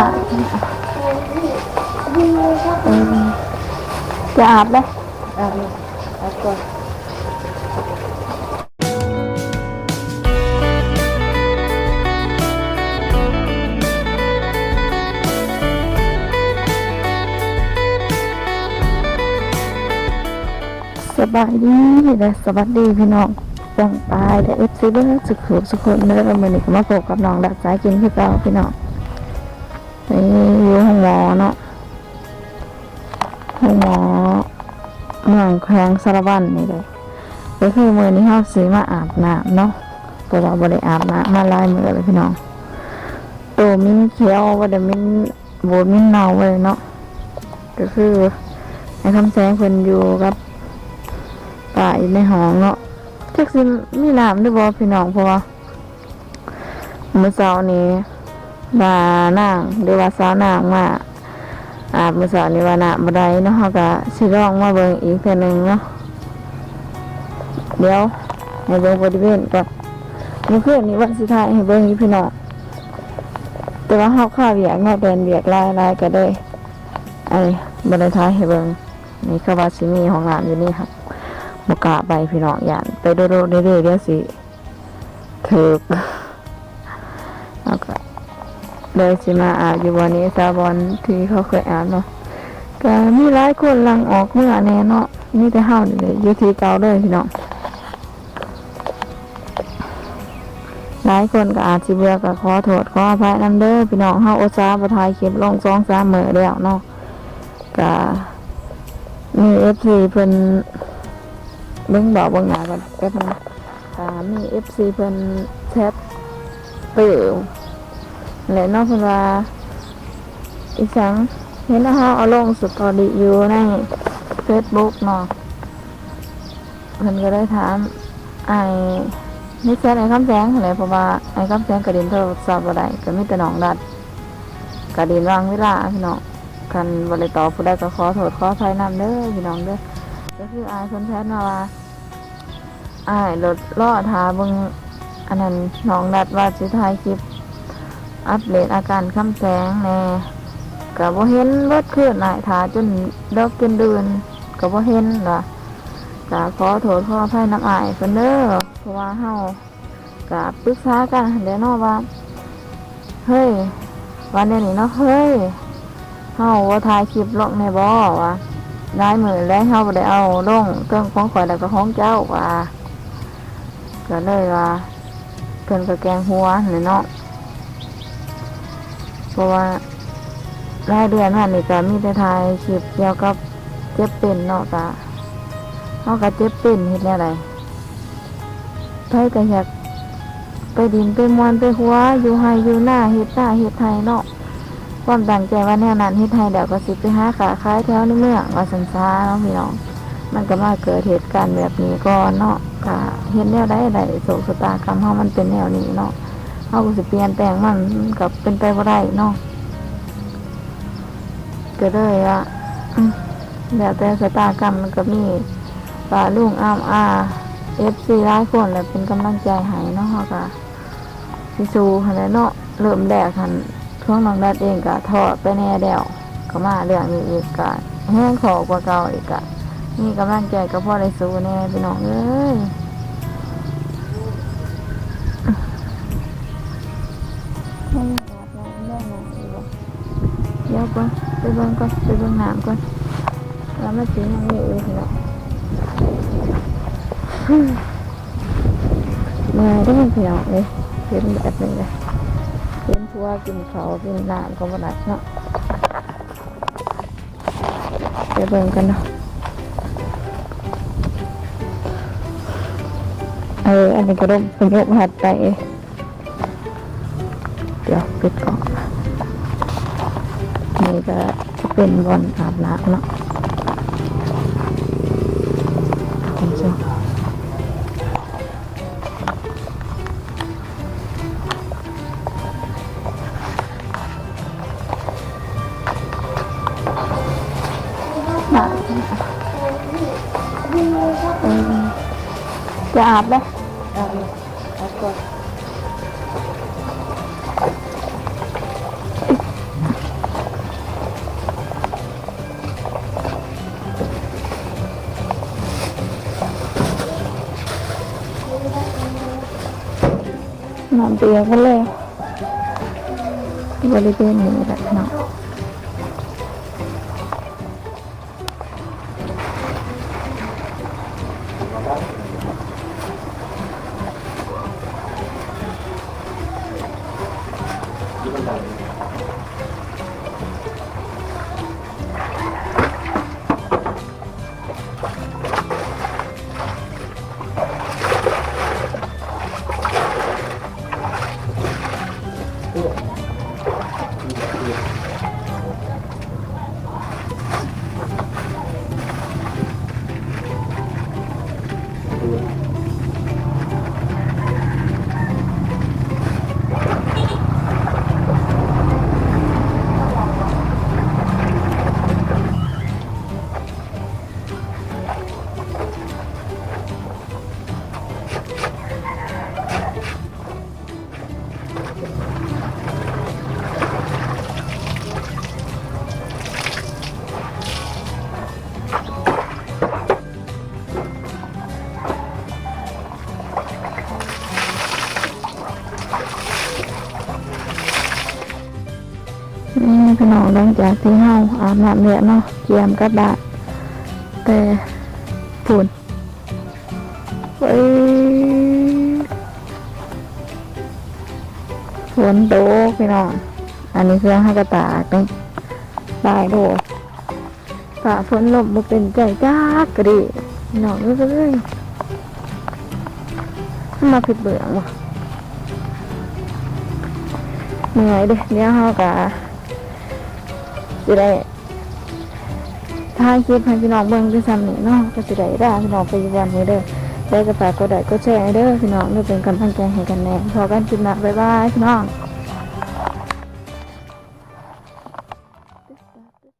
น่ะเออจะอาบเลยอาบอาบก่อนสบายดีเลยสวัสดีพี่น้องจังปายแต่เอฟซีเบอร์สุขุสุขุนเมื่อวันนี้ก็มาพบกับน้องดักสายกินคือเก่าพี่น้อง นี่อยู่ห้องหมอเนาะห้องหมอเมืองแขวงสารวัตรนี่เลยก็คือมือนี้เฮาสีมาอาบน้ำเนาะเพราะว่าบ่ได้อาบน้ำมาลายมือเลยพี่น้องตัวมิ้นเขียวบ่ได้มิ้นโบมิ้นเนาเลยเนาะก็คือไอ้คำแสงเพิ่นอยู่กับป่าอยู่ในห้องเนาะจักสิมีน้ำด้วยบ่พี่น้องเพราะว่าเมื่อเช้านี้ ว่านางหรือว่าสาวนางมาอาบมือเช้านี้ว่าน้ำบ่ได้เนาะเฮาก็สิลองมาเบิ่งอีกเทื่อหนึงเนาะเดี๋ยวให้เบิ่งบริเวณก่อนเมื่อคืนนี้วันสุดท้ายให้เบิ่งอยู่พี่น้องแต่ว่าเฮาข้าวเวียกเนาะเดินเวียกหลายก็ได้ไอ้บ่ได้ท้ายให้เบิ่งนี่คือว่าสิมีห้องน้ำอยู่นี่ครับบกล้าไปพี่น้องย่านไปโดดๆเรื่อยๆเดี๋ยวสิถึก เลยสิมาอาบอยู่วันนี้ซาบอนที่เขาเคยอาบเนาะก็มีหลายคนลังออกเมื่อแน่เนาะนี่แต่เฮานี่เลยอยู่ที่เก่าเลยพี่น้องหลายคนก็อาจสิเบื่อก็ขอโทษขออภัยนำเด้อพี่น้องเฮาอุตส่าห์บ่ถ่ายคลิปลง2 3มื้อแล้วเนาะก็มี FC เพิ่นเบิ่งบอกเบิ่งหน้าก่อนแป๊บนึงอ่ามีเอฟซีเพิ่นแชทเปิว และนอกเพิ่นว่าอีสังเห็นนะฮะเอาลงสตอรี่อยู่ในเฟซบุ๊กเนาะเพิ่นก็ได้ถามไอ้นี่แชทไอ้คำแสงอะไรเพราะว่าไอ้คำแสงกระดินโทรศัพท์บ่ได้ก็มีแต่น้องดัดกระดินวางเวลาพี่น้องคันบ่ได้ตอผู้ใดก็ขอโทษขออภัยนำเด้อพี่น้องเด้อก็คือไอายคนแพทย์มาว่าไอายรถล่อทาบึงอันนั้นหนองนัดว่าสิถ่ายคลิป อัปเดตอาการคำแสงแน่กับว่าเห็นเบิดขึ้นนายทาจนเดอกจนเดือนกับว่าเห็นล่ะกะขอโทษขออภัยน้ำอายเพิ่นเด้อเพราะว่าเฮากะปรึกษากันเดี๋ยวเนาะว่าเฮ้ยวันเดียวนี้เนาะเฮ้ยเฮาว่าถ่ายคลิปลงในบ่วะได้มือแล้วเฮาบ่ได้เอาลงเครื่องของข่อยแล้วก็ของเจ้าว่าก็เลยว่าเพิ่นก็แกงหัวนี่เนาะ ราะว่ารายเดือนหันนี่ก็มีแต่ทายคลิปเกี่ยวกับเจ็บเป็นเนาะก็เฮาก็เจ็บเป็นเฮ็ดแนวใดไผก็อยากไปดินไปมวนไปหัว อยู่ไห้อยู่หน้าเฮ็ดหน้าเฮ็ดไทยเนาะความตั้งใจว่าแนวนั้นเฮ็ดให้เดี๋ยวก็สิไปหาขาขายแถวในเมืองว่าสันซาเนาะพี่น้องมันก็มาเกิดเหตุการณ์แบบนี้ก่อนเนาะก็เฮ็ดแนวใดได้โศกชะตากรรมเฮามันเป็นแนวนี้เนาะ เฮาก็สิเปลี่ยนแปลงมันมันก็เป็นไปบ่ได้เนาะก็เลยอืมแล้วแต่ชะตากรรมมันก็มีป่าลุงอ้ามอา FC หลายคนแล้วเป็นกำลังใจให้เนาะเฮาก็สิสู้หั่นเนาะเริ่มแรกหันช่วงน้องนัดเองก็ทอดไปแน่เดียวก็มาเรื่องนี้อีกก็แห้งขอกว่าเก่าอีกก็มีกำลังใจก็พ่อได้สู้แน่พี่น้องเอ้ย ก่อนไปเบิ่งก่อนไปเบิ่งน้ำก่อนแล้วมาสียังอยู่อีกแล้วเมื่อยได้อพี่น้องเลยเป็นแบบนี้เลยกินทัวกินเขาวกินน้ำก็มาได้เนาะไปเบิ่งกันเนาะเอออันนี้ก็ร่มเป็นยกหัดไป ก็จะเป็นบอนอาบน้ำเนาะคุณผู้ชมน่ะเออจะอาบเลยอาบอาบ น้ำเปียกกันเลยบริเวณนี้แหละเนาะนี่ พี่น้องหลังจากที่เฮาอาบน้ำเนี่ยเนาะเกียมกระดาแต่ฝุ่นเอ้ฝนตกพี่น้อง อันนี้เครื่อให้กระตากต้องได้โดดฝ่าฝนลมมาเป็นใจจ้ากกระดิพี่น้องเอ้ยมาผิดเบื่อวะเหนื่อยเด้เดี๋ยเฮากะ สิได้ถ่ายคลิปให้พี่น้องเบิ่งด้วยซ้ำนี่เนาะก็สิได้ได้พี่น้องไปวันนี้เด้อได้ก็ฝากกดไลค์กดแชร์เด้อพี่น้องเด้อเป็นกำลังใจให้กันแน่พอกันคลิปหน้าบ๊ายบายพี่น้อง